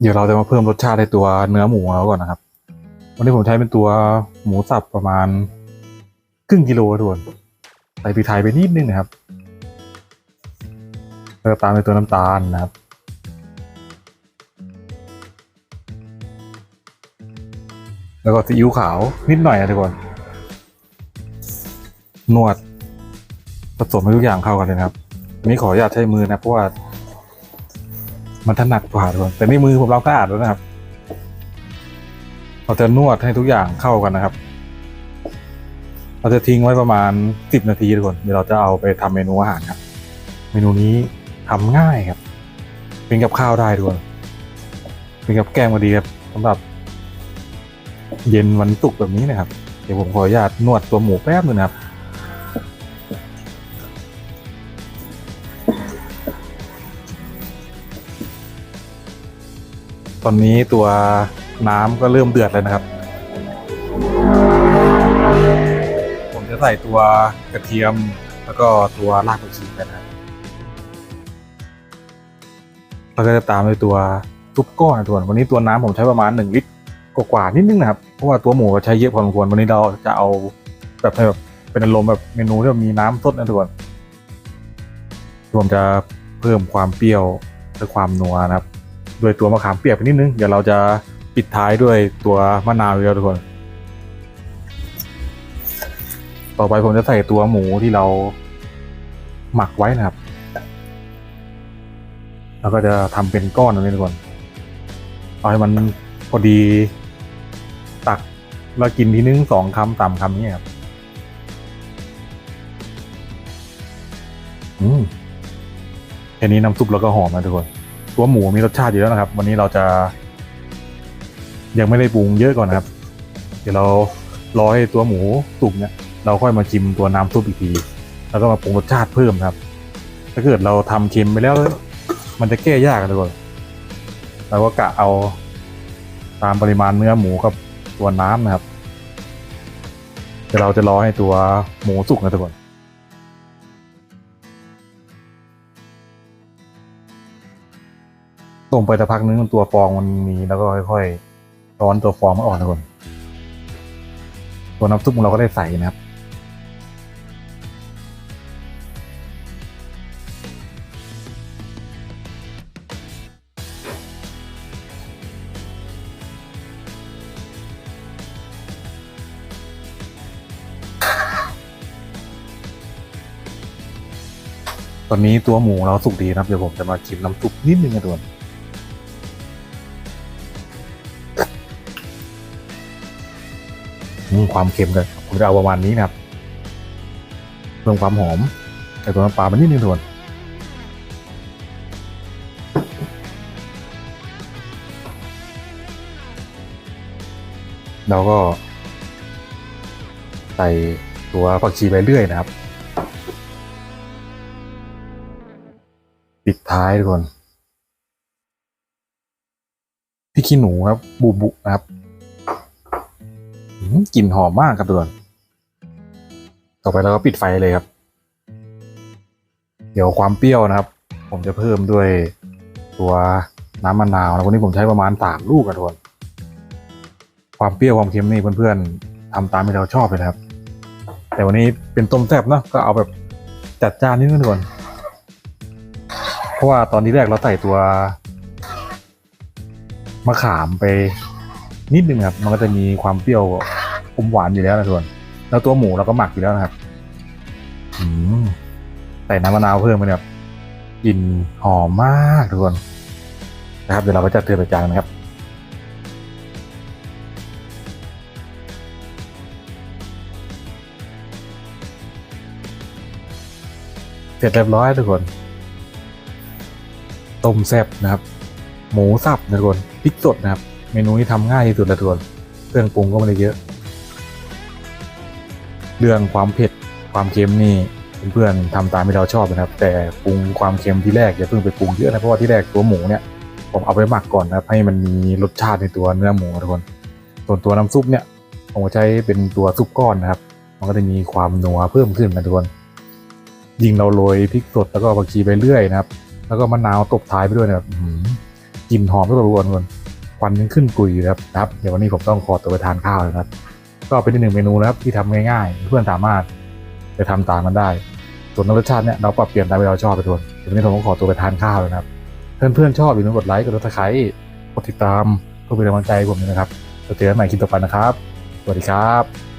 เดี๋ยวเราจะมาเพิ่มรสชาติในตัวเนื้อหมูของเราก่อนนะครับ วันนี้ผมใช้เป็นตัวหมูสับประมาณครึ่งกิโลทุกคนใส่พริกไทยไปนิดนึงนะครับแล้วตามด้วยตัวน้ำตาลนะครับแล้วก็ซีอิ๊วขาวนิดหน่อยนะทุกคน นวดผสมให้ทุกอย่างเข้ากันเลยนะครับ นี้ขออนุญาตใช้มือนะเพราะว่า มันถนัดกว่าทุกคนแต่นี่มือผมเราก็อาดแล้วนะครับ เราจะนวดให้ทุกอย่างเข้ากันนะครับ เราจะทิ้งไว้ประมาณสิบนาทีทุกคนเดี๋ยวเราจะเอาไปทำเมนูอาหารครับ เมนูนี้ทำง่ายครับ เป็นกับข้าวได้ทุกคนเป็นกับแกล้มก็ดีครับสำหรับ เย็นวันศุกร์แบบนี้นะครับ เดี๋ยวผมขออนุญาตนวดตัวหมูแป๊บนึงนะครับ ตอนนี้ตัวน้ำก็เริ่มเดือดแล้วนะครับ ผมจะใส่ตัวกระเทียมแล้วก็ตัวรากผักชีไปนะครับแล้วก็จะตามด้วยตัวซุปก้อนนะทุกคนวันนี้ตัวน้ำผมใช้ประมาณหนึ่งลิตรกว่าๆนิดนึงนะครับ เพราะว่าตัวหมูใช้เยอะพอสมควรวันนี้เราจะเอาแบบแบบเป็นอารมณ์แบบเมนูที่มีน้ำสดนะทุกคนรวมจะเพิ่มความเปรี้ยวและความนัวนะครับ ด้วยตัวมะขามเปียกไปนิดนึง เดี๋ยวเราจะปิดท้ายด้วยตัวมะนาวอีกแล้วทุกคน ต่อไปผมจะใส่ตัวหมูที่เราหมักไว้นะครับ แล้วก็จะทำเป็นก้อนนี้ทุกคนเอาให้มันพอดีตักแล้วกินทีนึงสองคำสามคำนี้ครับอืมแค่นี้น้ำซุปเราก็หอมนะทุกคน ตัวหมูมีรสชาติอยู่แล้วนะครับ วันนี้เราจะ ยังไม่ได้ปรุงเยอะก่อนนะครับ เดี๋ยวเรารอให้ตัวหมูสุกเนี่ยเราค่อยมาชิมตัวน้ำซุปอีกที แล้วก็มาปรุงรสชาติเพิ่มครับ ถ้าเกิดเราทำเค็มไปแล้ว มันจะแก้ยากนะทุกคนเราก็กะเอาตามปริมาณเนื้อหมูกับตัวน้ำนะครับเดี๋ยวเราจะรอให้ตัวหมูสุกนะทุกคน ต้มไปสักพักนึงตัวฟองมันมีแล้วก็ค่อยๆร้อนตัวฟองมันออกนะทุกคนตัวน้ำซุปของเราก็ได้ใส่นะครับตอนนี้ตัวหมูเราสุกดีนะครับเดี๋ยวผมจะมาชิมน้ำซุปนิดนึงนะทุกคน ความเค็มเลยผมจะเอาประมาณนี้นะครับเพิ่มความหอมใส่ตัวน้ำปลาไปนิดนึงทุกคนเราก็ ใส่ตัวผักชีไปเรื่อยนะครับ ปิดท้ายทุกคนพริกขี้หนูครับ บุบุนะครับ กลิ่นหอมมากครับทุกคนต่อไปเราก็ปิดไฟเลยครับ เดี๋ยวความเปรี้ยวนะครับ ผมจะเพิ่มด้วยตัวน้ำมะนาวนะวันนี้ผมใช้ประมาณสามลูกครับทุกคนความเปรี้ยวความเค็มนี่เพื่อนๆทำตามที่เราชอบเลยนะครับ แต่วันนี้เป็นต้มแซ่บเนะก็เอาแบบจัดจ้านนิดนึงทุกคนเพราะว่าตอนที่แรกเราใส่ตัวมะขามไปนิดนึงครับ มันก็จะมีความเปรี้ยว อมหวานอยู่แล้วนะทุกคนแล้วตัวหมูเราก็หมักอยู่แล้วนะครับอืมใส่น้ำมะนาวเพิ่มไปเนี่ยกลิ่นหอมมากทุกคนนะครับเดี๋ยวเราก็จะเทใส่จานนะครับเสร็จเรียบร้อยทุกคน ต้มแซ่บนะครับ หมูสับนะทุกคนพริกสดนะครับ เมนูนี้ทำง่ายที่สุดละทุกคน เครื่องปรุงก็ไม่ได้เยอะ เรื่องความเผ็ดความเค็มนี่เพื่อนๆทำตามที่เราชอบนะครับ แต่ปรุงความเค็มที่แรกอย่าเพิ่งไปปรุงเยอะนะเพราะว่าที่แรกตัวหมูเนี่ยผมเอาไปหมักก่อนนะครับให้มันมีรสชาติในตัวเนื้อหมูทุกคนส่วนตัวน้ำซุปเนี่ยผมก็ใช้เป็นตัวซุปก้อนนะครับ มันก็จะมีความนัวเพิ่มขึ้นนะทุกคนยิงเราโรยพริกสดแล้วก็ผักชีไปเรื่อยนะครับ แล้วก็มะนาวตบท้ายไปด้วยนะครับหือกลิ่นหอมไม่ระรวนวนควันยังขึ้นกุยอยู่ครับครับเดี๋ยววันนี้ผมต้องขอตัวไปทานข้าวแล้วนะครับ ก็เป็นอีกหนึ่งเมนูนะครับที่ทำง่ายๆ เพื่อนสามารถไปทำตามมันได้ ส่วนรสชาติเนี่ยเราปรับเปลี่ยนตามที่เราชอบไปทวนเดี๋ยววันนี้ผมก็ขอตัวไปทานข้าวแล้วนะครับ เพื่อนๆชอบอย่าลืมกดไลค์กดติดตามกดติดตามเพื่อเป็นกำลังใจให้ผมด้นะครับเจอกันใหม่คลิปต่อไปนะครับ สวัสดีครับ